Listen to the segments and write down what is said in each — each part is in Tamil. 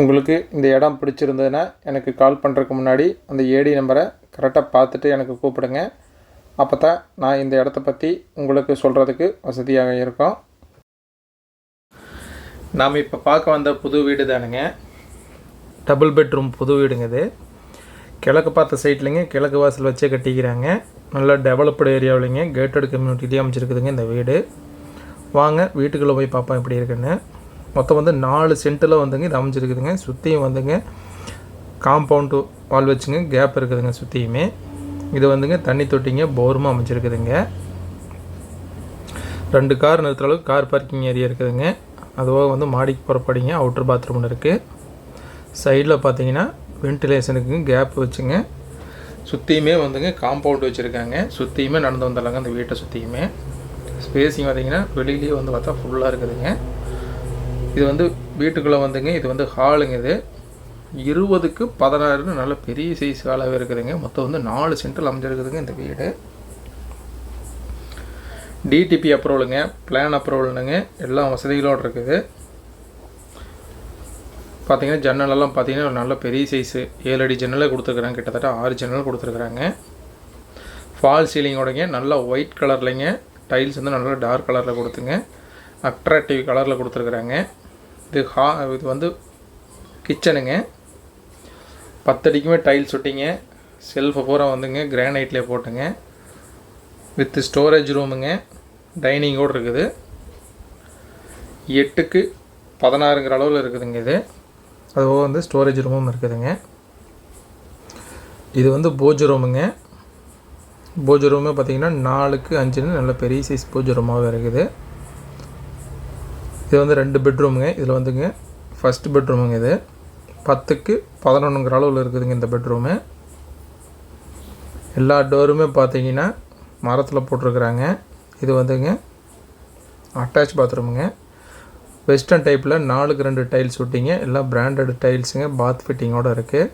உங்களுக்கு இந்த இடம் பிடிச்சிருந்ததுன்னா எனக்கு கால் பண்ணுறதுக்கு முன்னாடி அந்த ஏடி நம்பரை கரெக்டாக பார்த்துட்டு எனக்கு கூப்பிடுங்க. அப்போ தான் நான் இந்த இடத்த பற்றி உங்களுக்கு சொல்கிறதுக்கு வசதியாக இருக்கும். நாம் இப்போ பார்க்க வந்த புது வீடு தானுங்க. டபுள் பெட்ரூம் புது வீடுங்க இது. கிழக்கு பார்த்த சைட்லேங்க கிழக்கு வாசல் வச்சே கட்டிக்கிறாங்க. நல்லா டெவலப்டு ஏரியாவிலைங்க கேட்டட் கம்யூனிட்டிலேயே அமைச்சிருக்குதுங்க இந்த வீடு. வாங்க வீட்டுக்குள்ளே போய் பார்ப்போம் எப்படி இருக்குன்னு. மொத்தம் வந்து நாலு சென்ட்டில் வந்துங்க இது அமைஞ்சிருக்குதுங்க. சுற்றியும் வந்துங்க காம்பவுண்டு வால் வச்சுங்க கேப் இருக்குதுங்க சுற்றியுமே இது வந்துங்க தண்ணி தொட்டிங்க போருமா அமைச்சிருக்குதுங்க ரெண்டு கார் நிறுத்துற அளவுக்கு கார் பார்க்கிங் ஏரியா இருக்குதுங்க. அதுவாக வந்து மாடிக்கு புறப்படிங்க அவுட்ரு பாத்ரூம் இருக்குது சைடில் பார்த்தீங்கன்னா வென்டிலேஷனுக்கு கேப் வச்சுங்க. சுற்றியுமே வந்துங்க காம்பவுண்ட் வச்சுருக்காங்க. சுற்றியுமே நடந்து வந்துடலாங்க அந்த வீட்டை சுற்றியுமே ஸ்பேஸிங் பார்த்தீங்கன்னா வெளியிலேயே வந்து பார்த்தா ஃபுல்லாக இருக்குதுங்க. இது வந்து வீட்டுக்குள்ளே வந்துங்க இது வந்து ஹாலுங்க இது. இருபதுக்கு பதினாறுன்னு நல்ல பெரிய சைஸ் ஹாலாகவே இருக்குதுங்க. மொத்தம் வந்து நாலு சென்டரில் அமைஞ்சிருக்குதுங்க இந்த வீடு. டிடிபி அப்ரூவலுங்க பிளான் அப்ரூவலுங்க எல்லா வசதிகளோடு இருக்குது. பார்த்தீங்கன்னா ஜன்னலெல்லாம் பார்த்தீங்கன்னா ஒரு நல்ல பெரிய சைஸு ஏழு அடி ஜன்னலே கொடுத்துருக்குறாங்க. கிட்டத்தட்ட ஆறு ஜன்னல் கொடுத்துருக்குறாங்க. ஃபால் சீலிங்கோடங்க நல்லா ஒயிட் கலர்லைங்க டைல்ஸ் வந்து நல்லா டார்க் கலரில் கொடுத்துங்க. அட்ராக்டிவ் கலரில் கொடுத்துருக்குறாங்க. இது ஹா இது வந்து கிச்சனுங்க பத்தடிக்குமே டைல்ஸ் ஒட்டிங்க. செல்ஃபை பூரா வந்துங்க கிரானைட்லேயே போட்டுங்க. வித் ஸ்டோரேஜ் ரூமுங்க டைனிங்கோடு இருக்குது. எட்டுக்கு பதினாறுங்கிற அளவில் இருக்குதுங்க இது. அதுபோக வந்து ஸ்டோரேஜ் ரூமும் இருக்குதுங்க. இது வந்து போஜ் ரூமுங்க போஜ் ரூமே பார்த்திங்கன்னா நாலுக்கு அஞ்சுன்னு நல்ல பெரிய சைஸ் பூஜை ரூமாகவே இருக்குது. இது வந்து ரெண்டு பெட்ரூமுங்க இதில் வந்துங்க ஃபஸ்ட் பெட்ரூமுங்க இது. பத்துக்கு பதினொன்றுங்கிற அளவில் இருக்குதுங்க இந்த பெட்ரூமு எல்லா டோருமே பார்த்தீங்கன்னா மரத்தில் போட்டிருக்குறாங்க. இது வந்துங்க அட்டாச் பாத்ரூமுங்க வெஸ்டர்ன் டைப்பில் நாலுக்கு ரெண்டு டைல்ஸ் விட்டிங்க எல்லாம் பிராண்டட் டைல்ஸுங்க பாத் ஃபிட்டிங்கோடு இருக்குது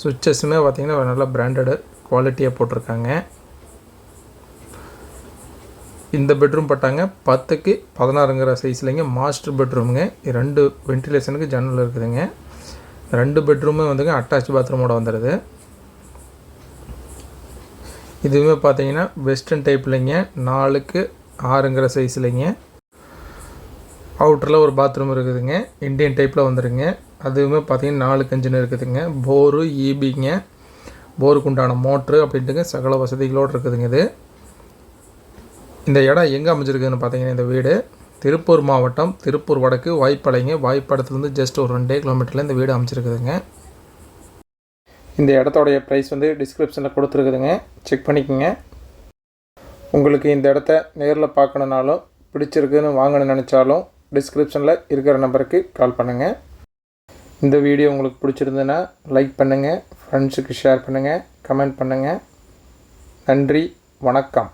சுவிச்சஸுமே பார்த்திங்கன்னா நல்லா பிராண்டடு குவாலிட்டியாக போட்டிருக்காங்க. இந்த பெட்ரூம் பட்டாங்க. பத்துக்கு பதினாறுங்கிற சைஸ்லேங்க மாஸ்டர் பெட்ரூமுங்க ரெண்டு வென்டிலேஷனுக்கு ஜன்னல் இருக்குதுங்க. ரெண்டு பெட்ரூமே வந்துங்க அட்டாச் பாத்ரூமோட வந்துடுது இதுவுமே பார்த்தீங்கன்னா வெஸ்டர்ன் டைப்லைங்க நாலுக்கு ஆறுங்கிற சைஸ்லைங்க அவுட்டரில் ஒரு பாத்ரூம் இருக்குதுங்க. இண்டியன் டைப்பில் வந்துடுங்க அதுவுமே பார்த்தீங்கன்னா நாலு கஞ்சின்னு இருக்குதுங்க. போரு ஈபிங்க e போருக்கு உண்டான மோட்ரு அப்படின்ட்டுங்க சகல வசதிகளோடு இருக்குதுங்க இது. இந்த இடம் எங்கே அமைஞ்சிருக்குதுன்னு பார்த்தீங்கன்னா இந்த வீடு திருப்பூர் மாவட்டம் திருப்பூர் வடக்கு வாய்ப்பாளையங்க வாய்ப்பாடத்துலேருந்து ஜஸ்ட் ஒரு ரெண்டே கிலோமீட்டரில் இந்த வீடு அமைச்சிருக்குதுங்க இந்த இடத்தோடைய ப்ரைஸ் வந்து டிஸ்கிரிப்ஷனில் கொடுத்துருக்குதுங்க. செக் பண்ணிக்கோங்க. உங்களுக்கு இந்த இடத்த நேரில் பார்க்கணுனாலும் பிடிச்சிருக்குன்னு வாங்கணும்னு நினச்சாலும் டிஸ்கிரிப்ஷனில் இருக்கிற நம்பருக்கு கால் பண்ணுங்கள் இந்த வீடியோ உங்களுக்கு பிடிச்சிருந்ததுன்னா லைக் பண்ணுங்கள் ஃப்ரெண்ட்ஸுக்கு ஷேர் பண்ணுங்கள் கமெண்ட் பண்ணுங்கள் நன்றி. வணக்கம்.